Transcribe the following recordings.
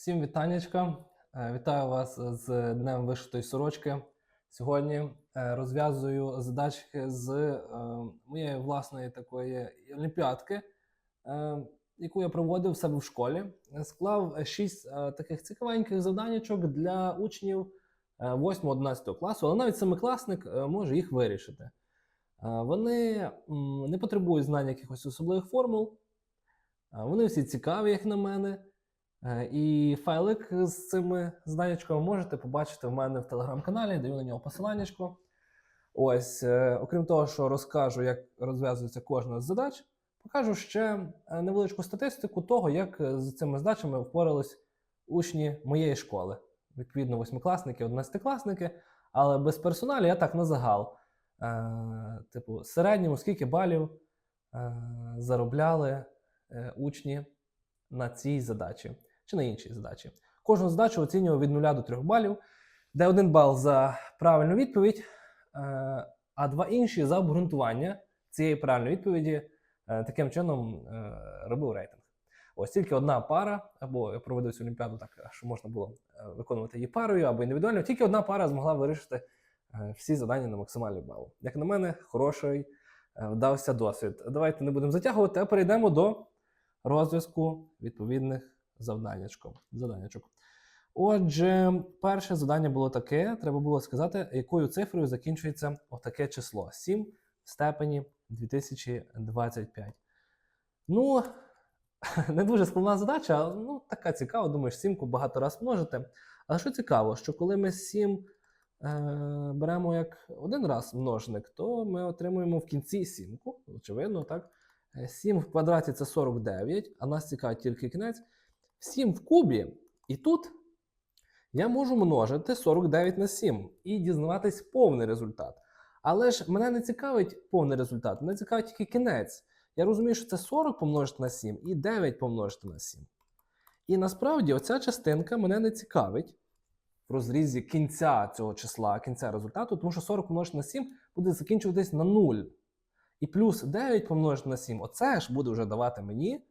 Всім вітаннячка. Е, Вітаю вас з Днем вишитої сорочки. Сьогодні е, розв'язую задачки з е, моєї власної такої олімпіадки, е, яку я проводив в себе в школі. Е, Склав шість е, таких цікавеньких завданнячок для учнів 8-11 класу, але навіть семикласник е, може їх вирішити. Е, Вони не потребують знання якихось особливих формул. Е, Вони всі цікаві, як на мене. Е, І файлик з цими знаннячками можете побачити в мене в телеграм-каналі, даю на нього посиланнячко. Ось, е, окрім того, що розкажу, як розв'язується кожна з задач, покажу ще е, невеличку статистику того, як з цими задачами впорались учні моєї школи. Відповідно, восьмикласники, одинадцятикласники, але без персоналу я так на загал. Типу, середньому скільки балів заробляли учні на цій задачі чи на іншій задачі. Кожну задачу оцінював від 0 до 3 балів, де один бал за правильну відповідь, е, а два інші за обґрунтування цієї правильної відповіді. Е, Таким чином е, робив рейтинг. Ось тільки одна пара, або я проводив цю олімпіаду так, що можна було виконувати її парою або індивідуально. Тільки одна пара змогла вирішити всі завдання на максимальний бал. Як на мене, хороший вдався досвід. Давайте не будемо затягувати, а перейдемо до розв'язку відповідних завданнячком. заданнячок. Отже, перше завдання було таке: треба було сказати, якою цифрою закінчується отаке число 7 в степені 2025. Ну, не дуже складна задача, але ну, така цікава. Думаєш, сімку багато раз множити. Але що цікаво, що коли ми 7 е, беремо як один раз множник, то ми отримуємо в кінці сімку, очевидно, так? 7 в квадраті це 49, а нас цікавить тільки кінець. 7 в кубі, і тут я можу множити 49 на 7 і дізнаватись повний результат. Але ж мене не цікавить повний результат, мене цікавить тільки кінець. Я розумію, що це 40 помножити на 7 і 9 помножити на 7. І насправді оця частинка мене не цікавить в розрізі кінця цього числа, кінця результату, тому що 40 помножити на 7 буде закінчуватись на 0. І плюс 9 помножити на 7, оце ж буде вже давати мені.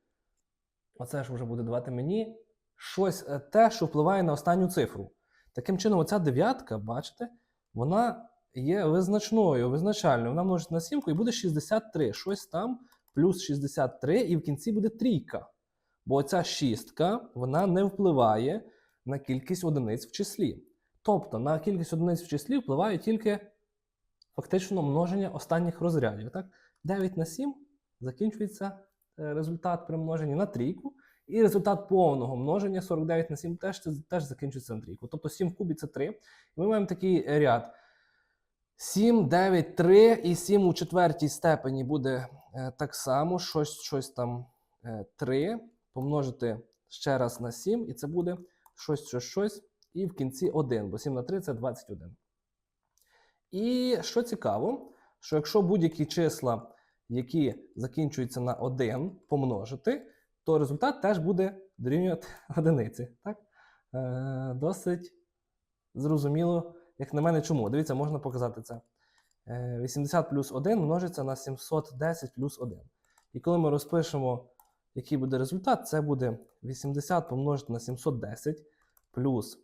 Оце ж вже буде давати мені щось е, те, що впливає на останню цифру. Таким чином, оця дев'ятка, бачите, вона є визначною, визначальною. Вона множить на 7 і буде 63. Щось там плюс 63, і в кінці буде трійка. Бо оця шістка вона не впливає на кількість одиниць в числі. Тобто на кількість одиниць в числі впливає тільки фактично множення останніх розрядів. Так? 9 на 7 закінчується результат при множенні на трійку. І результат повного множення 49 на 7 теж, теж закінчується на трійку. Тобто 7 в кубі це 3. І ми маємо такий ряд. 7, 9, 3 і 7 у четвертій степені буде е, так само, щось, щось там е, 3 помножити ще раз на 7, і це буде щось, щось, щось, і в кінці 1, бо 7 на 3 це 21. І що цікаво, що якщо будь-які числа, які закінчуються на 1, помножити, то результат теж буде дорівнювати одиниці. Так? Е, досить зрозуміло, як на мене, чому. Дивіться, можна показати це. Е, 80 плюс 1 множиться на 710 плюс 1. І коли ми розпишемо, який буде результат, це буде 80 помножити на 710 плюс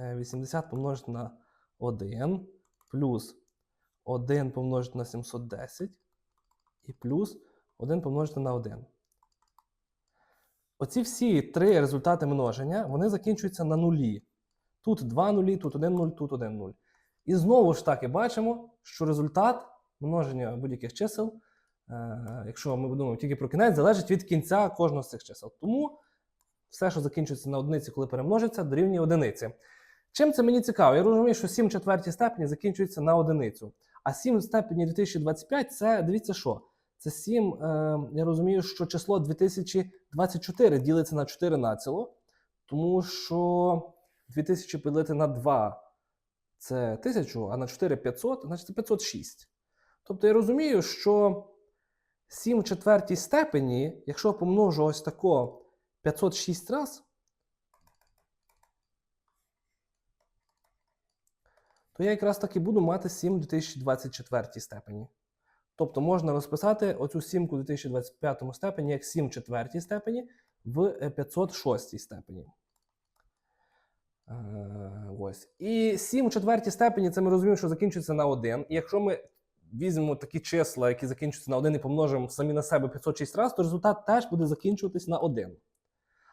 е, 80 помножити на 1 плюс 1 помножити на 710 і плюс 1 помножити на 1. Оці всі три результати множення вони закінчуються на нулі. Тут 2 нулі, тут 1 нуль, тут 1 нуль. І знову ж таки бачимо, що результат множення будь-яких чисел, е, якщо ми думаємо тільки про кінець, залежить від кінця кожного з цих чисел. Тому все, що закінчується на одиниці, коли перемножиться, дорівнює одиниці. Чим це мені цікаво? Я розумію, що 7 в четвертій степені закінчується на одиницю. А 7 в степені 2025 це дивіться що? Це 7, е, я розумію, що число 2024 ділиться на 4 націло, тому що 2000 поділити на 2 це 1000, а на 4 500, значить це 506. Тобто я розумію, що 7 в четвертій степені, якщо помножу ось тако 506 раз, то я якраз таки буду мати 7 в 2024 степені. Тобто можна розписати оцю сімку в 2025 степені як 7 в четвертій степені в е, 506 степені. Е, ось. І 7 у четвертій степені це ми розуміємо, що закінчується на 1. І якщо ми візьмемо такі числа, які закінчуються на 1 і помножимо самі на себе 506 разів, то результат теж буде закінчуватись на 1.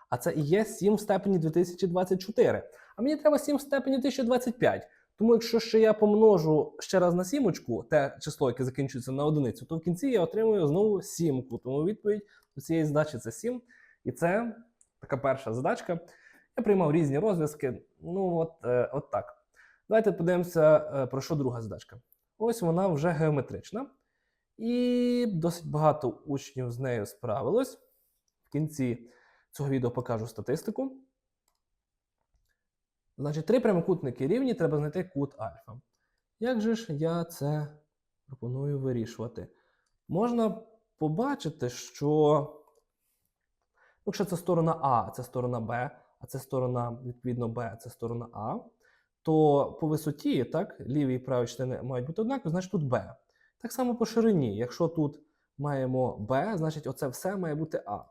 А це і є 7 в степені 2024. А мені треба 7 в степені 1025. Тому якщо ще я помножу ще раз на сімочку, те число, яке закінчується на одиницю, то в кінці я отримую знову сімку. Тому відповідь до цієї задачі це 7. І це така перша задачка. Я приймав різні розв'язки. Ну, от, е, от так. Давайте подивимося, е, про що друга задачка. Ось вона вже геометрична. І досить багато учнів з нею справилось. В кінці цього відео покажу статистику. Значить, три прямокутники рівні, треба знайти кут альфа. Як же ж я це пропоную вирішувати? Можна побачити, що якщо це сторона А, це сторона Б, а це сторона, відповідно, Б, це сторона А, то по висоті, так, ліві і праві частини мають бути однакові, значить тут Б. Так само по ширині. Якщо тут маємо Б, значить оце все має бути А.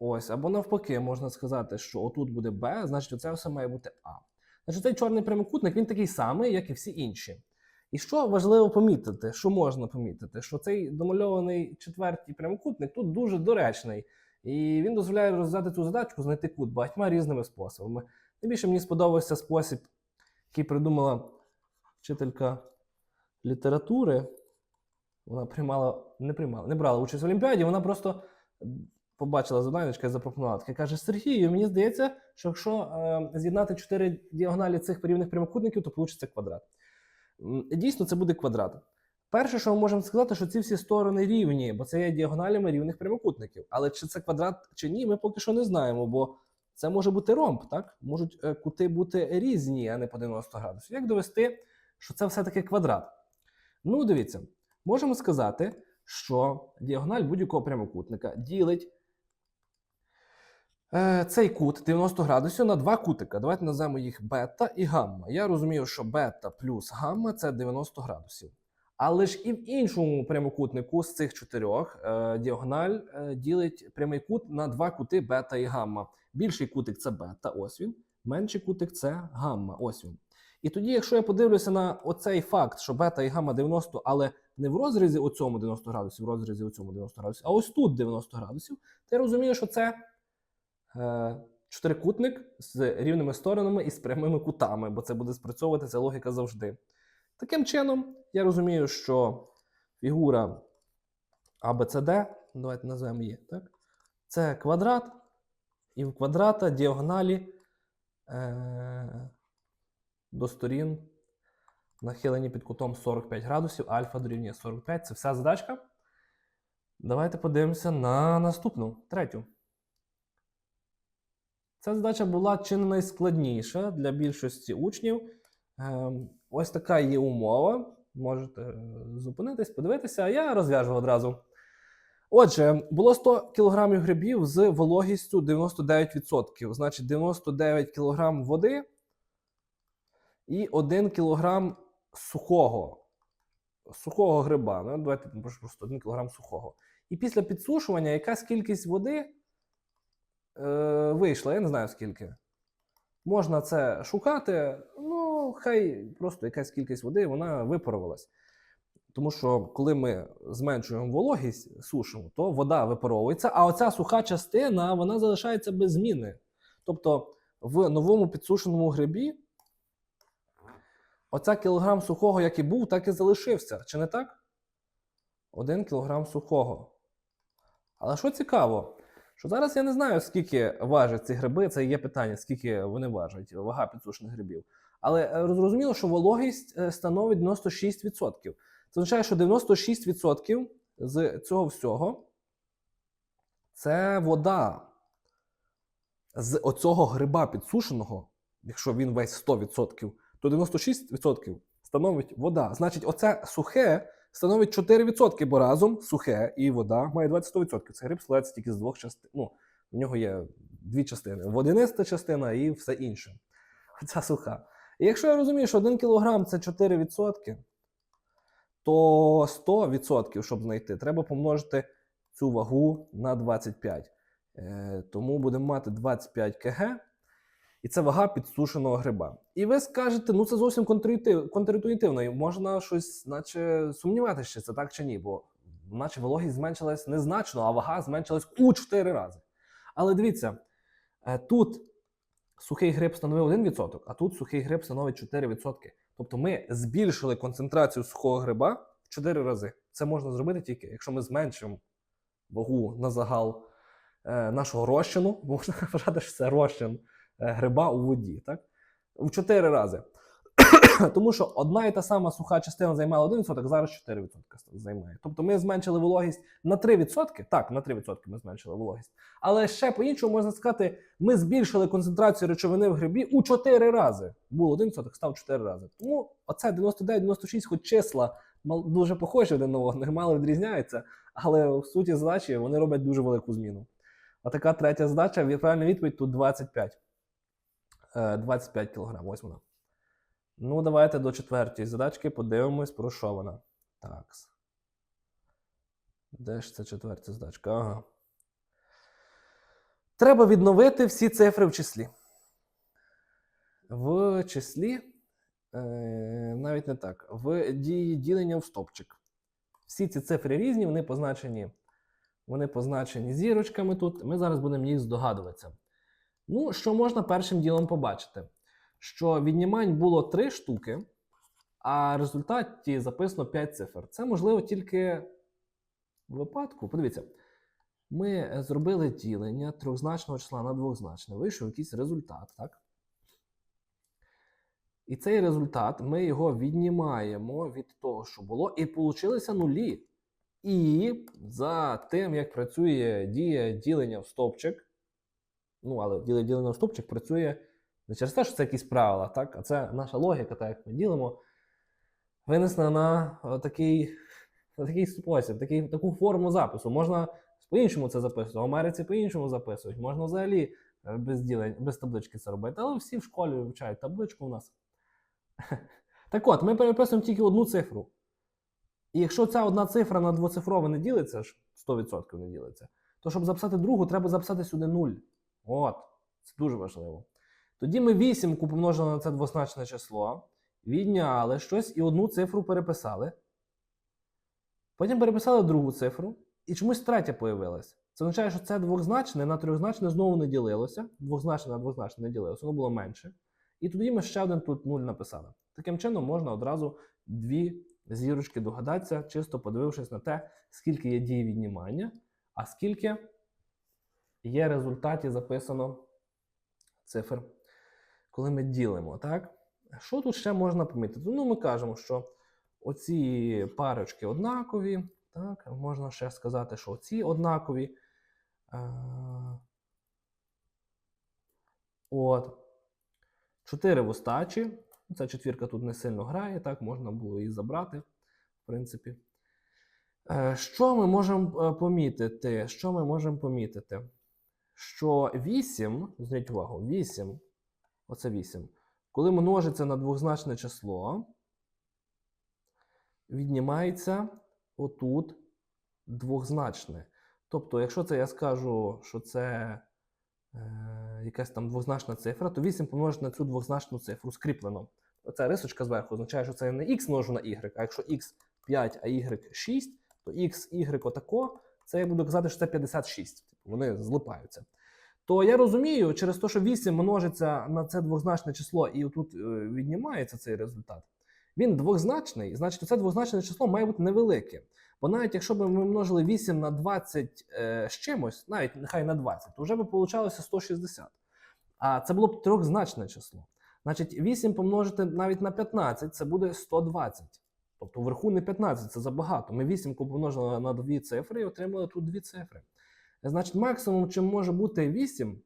Ось, або навпаки, можна сказати, що отут буде Б, значить оце все має бути А. Значить, цей чорний прямокутник він такий самий, як і всі інші. І що важливо помітити, що можна помітити, що цей домальований четвертий прямокутник тут дуже доречний. І він дозволяє розв'язати цю задачку, знайти кут багатьма різними способами. Найбільше мені сподобався спосіб, який придумала вчителька літератури. Вона приймала, не приймала, не брала участь в Олімпіаді, вона просто побачила завданнячка і запропонувала. Таке каже: Сергію, мені здається, що якщо е, з'єднати чотири діагоналі цих порівних прямокутників, то вийде квадрат. Дійсно, це буде квадрат. Перше, що ми можемо сказати, що ці всі сторони рівні, бо це є діагоналями рівних прямокутників. Але чи це квадрат чи ні, ми поки що не знаємо, бо це може бути ромб, так? Можуть е, кути бути різні, а не по 90 градусів. Як довести, що це все-таки квадрат? Ну, дивіться, можемо сказати, що діагональ будь-якого прямокутника ділить цей кут 90 градусів на два кутика. Давайте назвемо їх бета і гамма. Я розумію, що бета плюс гамма це 90 градусів. Але ж і в іншому прямокутнику з цих чотирьох е, діагональ е, ділить прямий кут на два кути бета і гамма. Більший кутик це бета, ось він. Менший кутик це гамма, ось він. І тоді, якщо я подивлюся на оцей факт, що бета і гамма 90, але не в розрізі у цьому 90 градусів, в розрізі у цьому 90 градусів, а ось тут 90 градусів, то я розумію, що це е, чотирикутник з рівними сторонами і з прямими кутами, бо це буде спрацьовувати ця логіка завжди. Таким чином, я розумію, що фігура ABCD, давайте назвемо її, так? Це квадрат, і в квадрата діагоналі е, до сторін нахилені під кутом 45 градусів, альфа дорівнює 45. Це вся задачка. Давайте подивимося на наступну, третю. Ця задача була чи не найскладніша для більшості учнів. Ем, Ось така є умова. Можете е, зупинитись, подивитися, а я розв'яжу одразу. Отже, було 100 кг грибів з вологістю 99%. Значить, 99 кг води і 1 кг сухого. Сухого гриба. Ну, давайте просто 1 кг сухого. І після підсушування якась кількість води е, вийшла, я не знаю скільки. Можна це шукати, ну, хай просто якась кількість води вона випарувалась. Тому що коли ми зменшуємо вологість, сушимо, то вода випаровується, а оця суха частина вона залишається без зміни. Тобто в новому підсушеному грибі оця кілограм сухого, як і був, так і залишився. Чи не так? Один кілограм сухого. Але що цікаво, що зараз я не знаю, скільки важать ці гриби, це є питання, скільки вони важать, вага підсушених грибів. Але е, зрозуміло, що вологість е, становить 96%. Це означає, що 96% з цього всього це вода. З оцього гриба підсушеного, якщо він весь 100%, то 96% становить вода. Значить, оце сухе становить 4%, бо разом сухе і вода має 20%. Це гриб складається тільки з двох частин. Ну, в нього є дві частини: водяниста частина і все інше. Оця суха. І якщо я розумію, що 1 кг це 4%, то 100%, щоб знайти, треба помножити цю вагу на 25. Е, тому будемо мати 25 кг. І це вага підсушеного гриба. І ви скажете, ну це зовсім контрінтуїтив- контрінтуїтивно, і можна щось, наче, сумніватися, чи це так чи ні, бо наче вологість зменшилась незначно, а вага зменшилась у 4 рази. Але дивіться, е, тут сухий гриб становив 1%, а тут сухий гриб становить 4%. Тобто ми збільшили концентрацію сухого гриба в 4 рази. Це можна зробити тільки, якщо ми зменшимо вагу на загал е, нашого розчину, бо можна вважати, що це розчин гриба у воді, так? В 4 рази. Тому що одна і та сама суха частина займала 1%, зараз 4% займає. Тобто ми зменшили вологість на 3%. Так, на 3% ми зменшили вологість. Але ще по-іншому можна сказати, ми збільшили концентрацію речовини в грибі у 4 рази. Було 1%, став 4 рази. Тому оце 99-96, хоч числа дуже похожі один на одних, мало відрізняються, але в суті задачі вони роблять дуже велику зміну. А така третя задача, правильна відповідь тут 25. Е, 25 кг. Ось вона. Ну, давайте до четвертої задачки подивимось, про що вона. Так. Де ж це четверта задачка? Ага. Треба відновити всі цифри в числі. В числі, е, навіть не так, в дії ділення в стопчик. Всі ці цифри різні, вони позначені, вони позначені зірочками тут. Ми зараз будемо їх здогадуватися. Ну, що можна першим ділом побачити? Що віднімань було 3 штуки, а в результаті записано 5 цифр. Це можливо тільки в випадку. Подивіться, ми зробили ділення трьохзначного числа на двозначне. Вийшов якийсь результат, так? І цей результат ми його віднімаємо від того, що було, і получилися нулі. І за тим, як працює дія ділення в стовпчик, ну, але в стовпчик працює не через те, що це якісь правила, так? а це наша логіка, так як ми ділимо, винесена на е, такий, на такий спосіб, такий, таку форму запису. Можна по-іншому це записувати. В Америці по-іншому записують. Можна взагалі е, без ділень, без таблички це робити. Але всі в школі вивчають табличку у нас. Так от, ми переписуємо тільки одну цифру. І якщо ця одна цифра на двоцифрове не ділиться, 100% не ділиться, то щоб записати другу, треба записати сюди 0. От, це дуже важливо. Тоді ми вісімку помножили на це двозначне число, відняли щось і одну цифру переписали. Потім переписали другу цифру, і чомусь третя появилась. Це означає, що це двозначне на трьохзначне знову не ділилося. Двозначне на двозначне не ділилося, воно було менше. І тоді ми ще один тут 0 написали. Таким чином можна одразу дві зірочки догадатися, чисто подивившись на те, скільки є дій віднімання, а скільки є в результаті записано цифр, коли ми ділимо. Так? Що тут ще можна помітити? Ну, ми кажемо, що оці парочки однакові. Так? Можна ще сказати, що оці однакові. Е, От. Чотири в остачі. Ця четвірка тут не сильно грає, так, можна було її забрати, в принципі. Е, Що ми можемо е, помітити? Що ми можемо помітити? Що 8, зверніть увагу, 8, оце 8, коли множиться на двозначне число, віднімається отут двозначне. Тобто, якщо це я скажу, що це е, якась там двозначна цифра, то 8 помножити на цю двозначну цифру скріплено. Оця рисочка зверху означає, що це не x множу на y, а якщо x 5, а y 6, то x, y отако, це я буду казати, що це 56. Вони злипаються. То я розумію, через те, що 8 множиться на це двозначне число і тут е, віднімається цей результат. Він двозначний, значить, це двозначне число має бути невелике. Бо навіть якщо б ми множили 8 на 20 е, з чимось, навіть нехай на 20, то вже б получалося 160. А це було б трьохзначне число. Значить, 8 помножити навіть на 15 це буде 120. Тобто вверху не 15, це забагато. Ми 8 помножили на дві цифри і отримали тут дві цифри. Значить, максимум, чим може бути 8,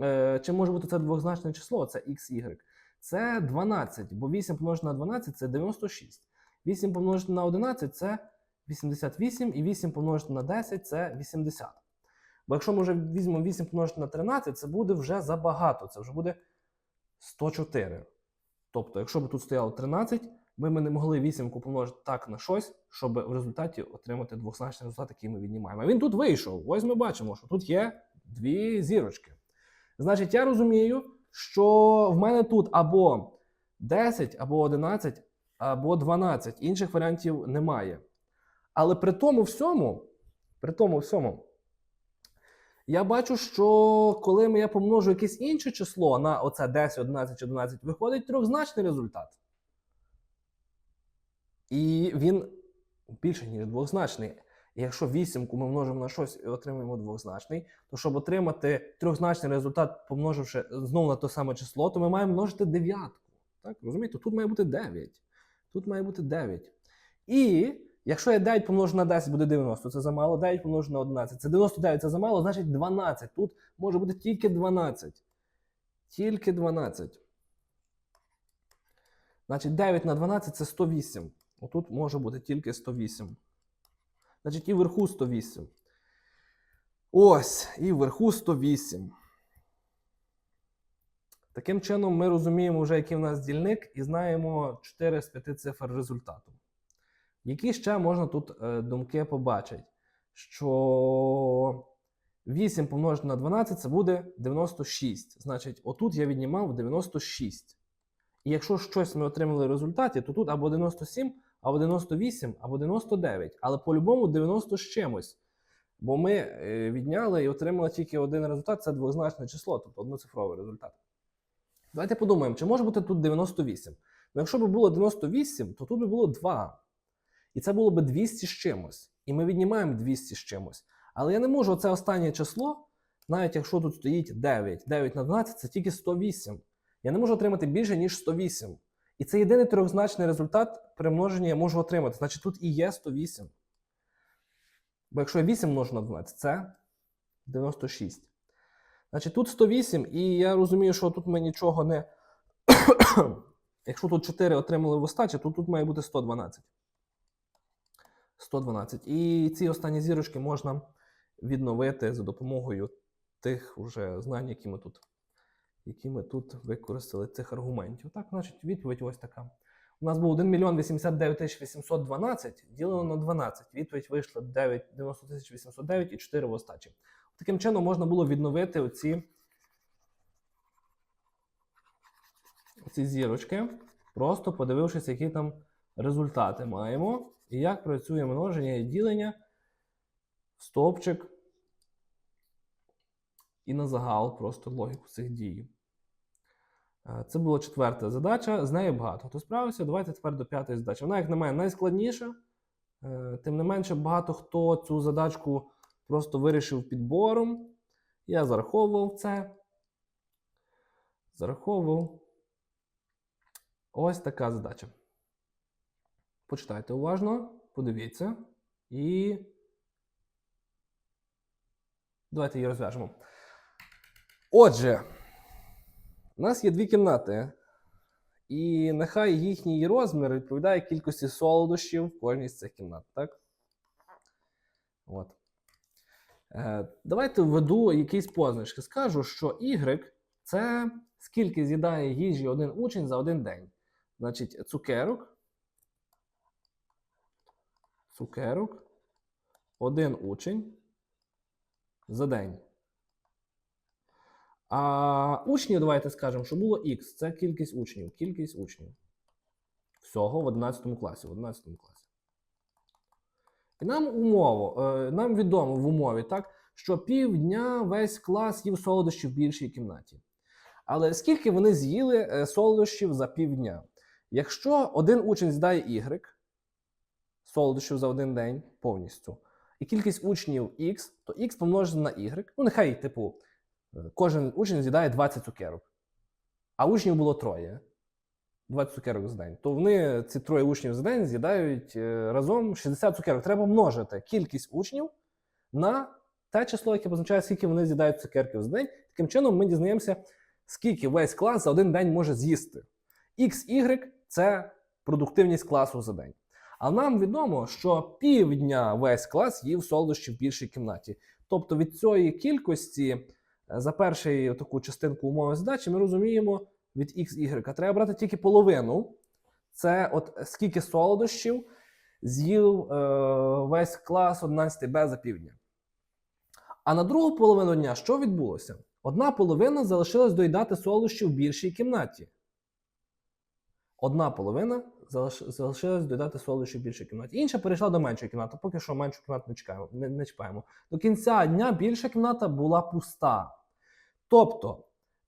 е, чим може бути це двозначне число, це xy, це 12, бо 8 помножити на 12 це 96. 8 помножити на 11 це 88, і 8 помножити на 10 це 80. Бо якщо ми вже візьмемо 8 помножити на 13, це буде вже забагато, це вже буде 104. Тобто, якщо б тут стояло 13, би ми не могли вісімку помножити так на щось, щоб в результаті отримати двозначний результат, який ми віднімаємо. А він тут вийшов. Ось ми бачимо, що тут є дві зірочки. Значить, я розумію, що в мене тут або 10, або 11, або 12. Інших варіантів немає. Але при тому всьому, при тому всьому, я бачу, що коли я помножу якесь інше число на оце 10, 11 чи 12, виходить трьохзначний результат. І він більше, ніж двозначний. Якщо вісімку ми множимо на щось і отримуємо двозначний, то щоб отримати трьохзначний результат, помноживши знову на те саме число, то ми маємо множити дев'ятку. Так, розумієте? Тут має бути 9. Тут має бути 9. І якщо я 9 помножу на 10, буде 90, це замало. 9 помножу на 11, це 99, це замало, значить 12. Тут може бути тільки 12. Тільки 12. Значить, 9 на 12 це 108. Отут може бути тільки 108. Значить, і вверху 108. Ось, і вверху 108. Таким чином, ми розуміємо вже, який в нас дільник, і знаємо 4 з 5 цифр результату. Які ще можна тут е, думки побачити? Що 8 помножити на 12 це буде 96. Значить, отут я віднімав 96. І якщо щось ми отримали в результаті, то тут або 97, або 98, або 99. Але по-любому 90 з чимось. Бо ми е, відняли і отримали тільки один результат це двозначне число, тобто одноцифровий результат. Давайте подумаємо, чи може бути тут 98. Ну, якщо б було 98, то тут би було 2. І це було б 200 з чимось. І ми віднімаємо 200 з чимось. Але я не можу це останнє число, навіть якщо тут стоїть 9. 9 на 12 це тільки 108. Я не можу отримати більше, ніж 108. І це єдиний трьохзначний результат при множенні я можу отримати. Значить, тут і є 108. Бо якщо я 8 множу на 12, це 96. Значить, тут 108, і я розумію, що тут ми нічого не. Якщо тут 4 отримали в остачі, то тут має бути 112. 112. І ці останні зірочки можна відновити за допомогою тих уже знань, які ми тут, які ми тут використали, цих аргументів. Так, значить, відповідь ось така. У нас був 1 мільйон 89 тисяч 812, ділено на 12. Відповідь вийшла 9, 90 тисяч 809 і 4 в остачі. Таким чином можна було відновити оці, оці зірочки, просто подивившись, які там результати маємо, і як працює множення і ділення, стовпчик і на загал, просто логіку цих дій. Е, Це була четверта задача, з нею багато хто справився. Давайте тепер до п'ятої задачі. Вона, як на мене, найскладніша. Е, Тим не менше, багато хто цю задачку просто вирішив підбором. Я зараховував це. Зараховував. Ось така задача. Почитайте уважно, подивіться і. Давайте її розв'яжемо. Отже, у нас є дві кімнати, і нехай їхній розмір відповідає кількості солодощів в кожній з цих кімнат, так? От. Е, давайте введу якісь позначки. Скажу, що Y це скільки з'їдає їжі один учень за один день. Значить, цукерок. Цукерок. Один учень за день. А учнів, давайте скажемо, що було X. Це кількість учнів. Кількість учнів. Всього в 11 класі. В 11 класі. І нам умову, е, нам відомо в умові, так, що півдня весь клас їв солодощів в більшій кімнаті. Але скільки вони з'їли е, солодощів за півдня? Якщо один учень з'їдає Y, солодощів за один день повністю, і кількість учнів X, то X помножити на Y, ну нехай, типу, кожен учень з'їдає 20 цукерок, а учнів було троє. 20 цукерок за день, то вони ці троє учнів за день з'їдають е, разом 60 цукерок. Треба множити кількість учнів на те число, яке позначає, скільки вони з'їдають цукерків за день. Таким чином, ми дізнаємося, скільки весь клас за один день може з'їсти. XY – це продуктивність класу за день. А нам відомо, що півдня весь клас їв солодощі в більшій кімнаті. Тобто від цієї кількості за першу таку частинку умови задачі ми розуміємо від x, y. Треба брати тільки половину це от скільки солодощів з'їв е, весь клас 11 Б за півдня. А на другу половину дня що відбулося? Одна половина залишилась доїдати солодощі в більшій кімнаті. Одна половина залиш- залишилась доїдати солодощі в більшій кімнаті. Інша перейшла до меншої кімнати. Поки що меншу кімнату не чекаємо, не, не чіпаємо. До кінця дня більша кімната була пуста. Тобто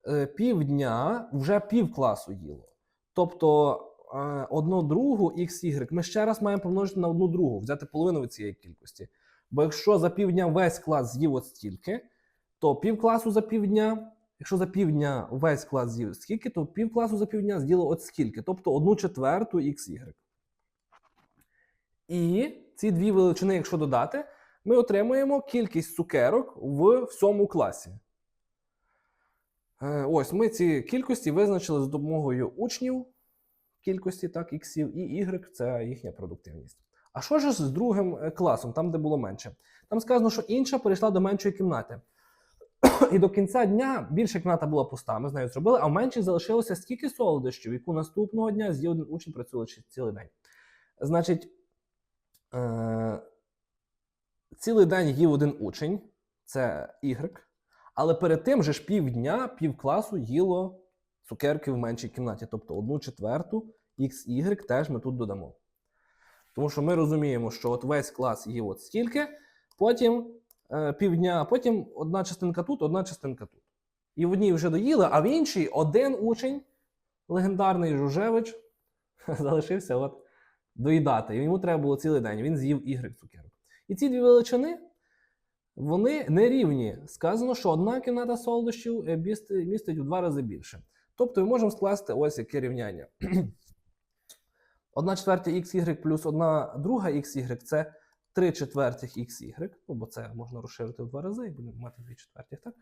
е, півдня вже пів класу їло. Тобто е, одну другу XY ми ще раз маємо помножити на одну другу, взяти половину від цієї кількості. Бо якщо за півдня весь клас з'їв от стільки, то пів класу за півдня, якщо за півдня весь клас з'їв скільки, то пів класу за півдня з'їло от скільки, тобто одну четверту XY. І ці дві величини, якщо додати, ми отримуємо кількість цукерок в всьому класі. Е, Ось ми ці кількості визначили за допомогою учнів, кількості так, іксів, і y це їхня продуктивність. А що ж з другим е, класом, там, де було менше? Там сказано, що інша перейшла до меншої кімнати. І до кінця дня більша кімната була пуста, ми з нею зробили, а в меншій залишилося стільки солодощів, яку наступного дня з'їв один учень працюючи цілий день. Значить, е- цілий день їв один учень, це Y, але перед тим же ж півдня, пів класу їло цукерки в меншій кімнаті, тобто одну четверту XY теж ми тут додамо. Тому що ми розуміємо, що от весь клас їв от стільки, потім півдня, потім одна частинка тут, одна частинка тут. І в одній вже доїли, а в іншій один учень, легендарний Жужевич, залишився от доїдати. І йому треба було цілий день. Він з'їв Y цукерок. І ці дві величини вони не рівні. Сказано, що одна кімната солодощів е, містить в два рази більше. Тобто ми можемо скласти ось яке рівняння. Одна четверта xy плюс одна друга xy це 3 четвертих xy, ну бо це можна розширити в два рази і будемо мати 2 четвертих, так?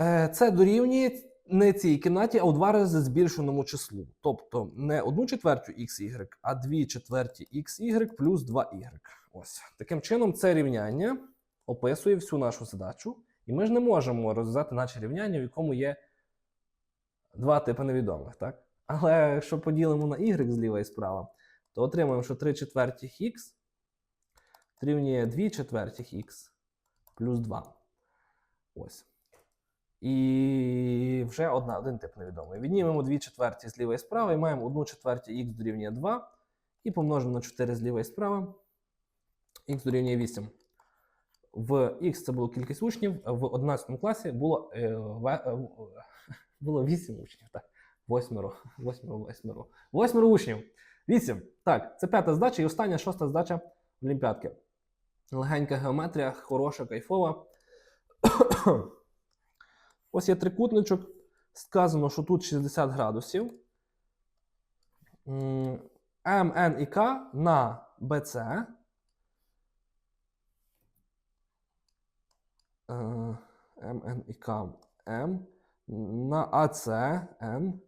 Е, Це дорівнює не цій кімнаті, а у два рази збільшеному числу. Тобто не одну четвертю xy, а 2 четверті xy плюс 2y. Ось. Таким чином, це рівняння описує всю нашу задачу, і ми ж не можемо розв'язати наше рівняння, в якому є два типи невідомих, так? Але якщо поділимо на y зліва і справа, то отримаємо, що 3 четвертих х дорівнює 2 четвертих х плюс 2. Ось. І вже одна, один тип невідомий. Віднімемо 2 четверті зліва і справа і маємо 1 четверті х дорівнює 2. І помножимо на 4 зліва і справа. Х дорівнює 8. В х це було кількість учнів, в 11 класі було, е, е, було 8 учнів. Так. Восьмеро, восьмеро, восьмеро. Восьмеро учнів. Вісім. Так, це п'ята здача і остання шоста здача Олімпіадки. Легенька геометрія, хороша, кайфова. Ось є трикутничок. Сказано, що тут 60 градусів. М, М, Н і К на БЦ. Е, М, Н і К М на АЦ Н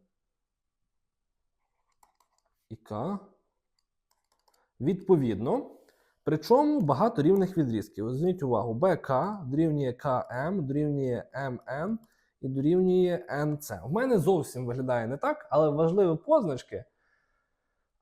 і К. Відповідно. Причому багато рівних відрізків. Зверніть увагу, БК дорівнює КМ, дорівнює МН і дорівнює НЦ. У мене зовсім виглядає не так, але важливі позначки,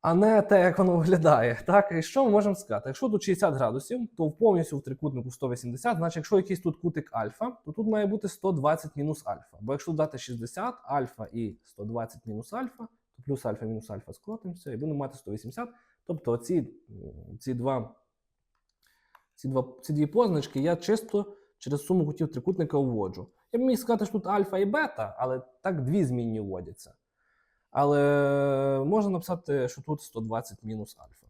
а не те, як воно виглядає. Так, і що ми можемо сказати? Якщо тут 60 градусів, то повністю в трикутнику 180, значить, якщо якийсь тут кутик альфа, то тут має бути 120 мінус альфа. Бо якщо дати 60, альфа і 120 мінус альфа, то плюс альфа мінус альфа скоротимося і будемо мати 180. Тобто ці, ці два ці, два, ці дві позначки я чисто через суму кутів трикутника вводжу. Я б міг сказати, що тут альфа і бета, але так дві змінні вводяться. Але можна написати, що тут 120 мінус альфа.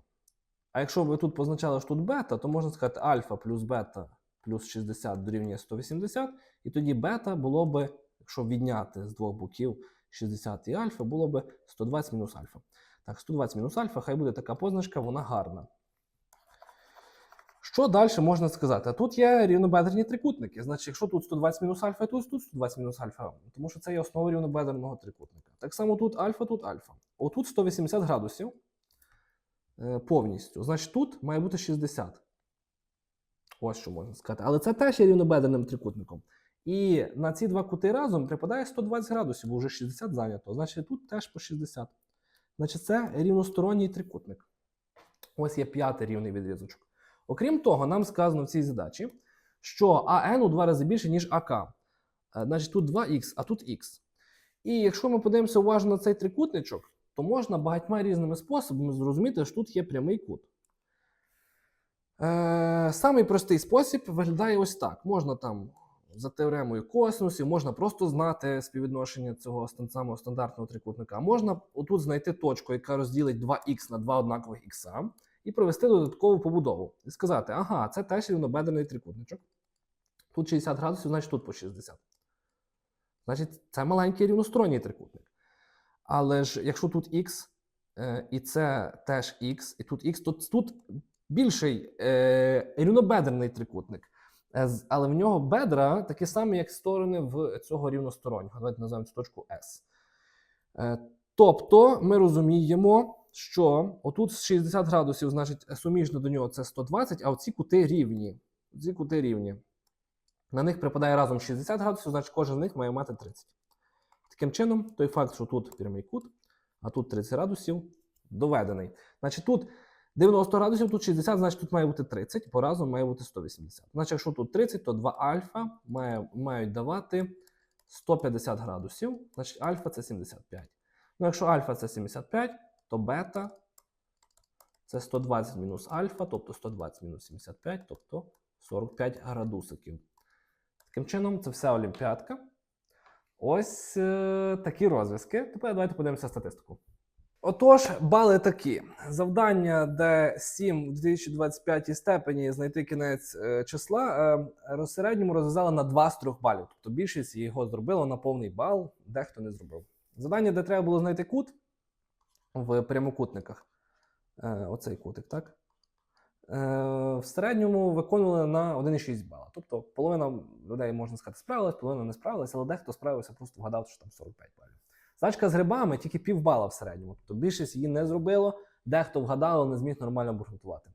А якщо ви тут позначали, що тут бета, то можна сказати альфа плюс бета плюс 60 дорівнює 180, і тоді бета було би, якщо відняти з двох боків 60 і альфа, було би 120 мінус альфа. Так, 120 мінус альфа, хай буде така позначка, вона гарна. Що далі можна сказати? Тут є рівнобедерні трикутники. Значить, якщо тут 120 мінус альфа, то тут 120 мінус альфа, тому що це є основа рівнобедерного трикутника. Так само тут альфа, тут альфа. Отут 180 градусів е, повністю. Значить, тут має бути 60. Ось що можна сказати. Але це теж є рівнобедерним трикутником. І на ці два кути разом припадає 120 градусів, бо вже 60 зайнято. Значить, тут теж по 60. Значить, це рівносторонній трикутник. Ось є п'ятий рівний відрізочок. Окрім того, нам сказано в цій задачі, що АН у два рази більше, ніж АК. Е, Значить, тут 2х, а тут х. І якщо ми подивимося уважно на цей трикутничок, то можна багатьма різними способами зрозуміти, що тут є прямий кут. Е, самий простий спосіб виглядає ось так: можна там за теоремою косинусів, можна просто знати співвідношення цього самого стандартного трикутника. Можна отут знайти точку, яка розділить 2х на два однакових х, і провести додаткову побудову. І сказати, ага, це теж рівнобедрений трикутничок. Тут 60 градусів, значить тут по 60. Значить, це маленький рівносторонній трикутник. Але ж якщо тут х, е, і це теж х, і тут х, то тут більший е, рівнобедрений трикутник. Е, Але в нього бедра такі самі, як сторони в цього рівностороннього. Давайте називаємо цю точку S. Тобто ми розуміємо, що отут 60 градусів, значить, суміжно до нього це 120, а оці кути рівні. Ці кути рівні. На них припадає разом 60 градусів, значить кожен з них має мати 30. Таким чином, той факт, що тут прямий кут, а тут 30 градусів, доведений. Значить, тут 90 градусів, тут 60, значить тут має бути 30, бо разом має бути 180. Значить, якщо тут 30, то 2 альфа має, мають давати 150 градусів, значить альфа це 75. Ну, якщо альфа це 75, то бета це 120 мінус альфа, тобто 120 мінус 75, тобто 45 градусиків. Таким чином, це вся олімпіадка. Ось е, такі розв'язки. Тепер давайте подивимося статистику. Отож, бали такі: завдання, де 7 в 2025 степені знайти кінець е, числа, е, роз- середньому розв'язали на 2 з 3 балів. Тобто більшість його зробила на повний бал, дехто не зробив. Завдання, де треба було знайти кут в прямокутниках. Е, оцей кутик, так? Е, в середньому виконували на 1,6 бала. Тобто половина людей, можна сказати, справилась, половина не справилася, але дехто справився, просто вгадав, що там 45 балів. Задачка з грибами тільки півбала в середньому. Тобто більшість її не зробило, дехто вгадав, але не зміг нормально обґрунтувати.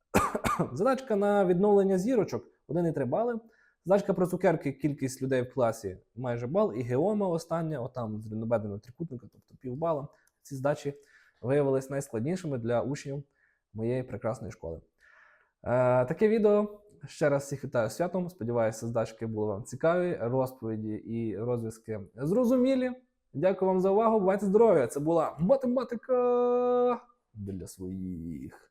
Задачка на відновлення зірочок 1,3 бали. Задачка про цукерки, кількість людей в класі майже бал, і геома остання, отам з рівнобедреного трикутника, тобто півбала. Ці здачі виявилися найскладнішими для учнів моєї прекрасної школи. Е, таке відео. Ще раз всіх вітаю святом. Сподіваюся, здачки були вам цікаві, розповіді і розв'язки зрозумілі. Дякую вам за увагу. Бувайте здорові! Це була математика для своїх.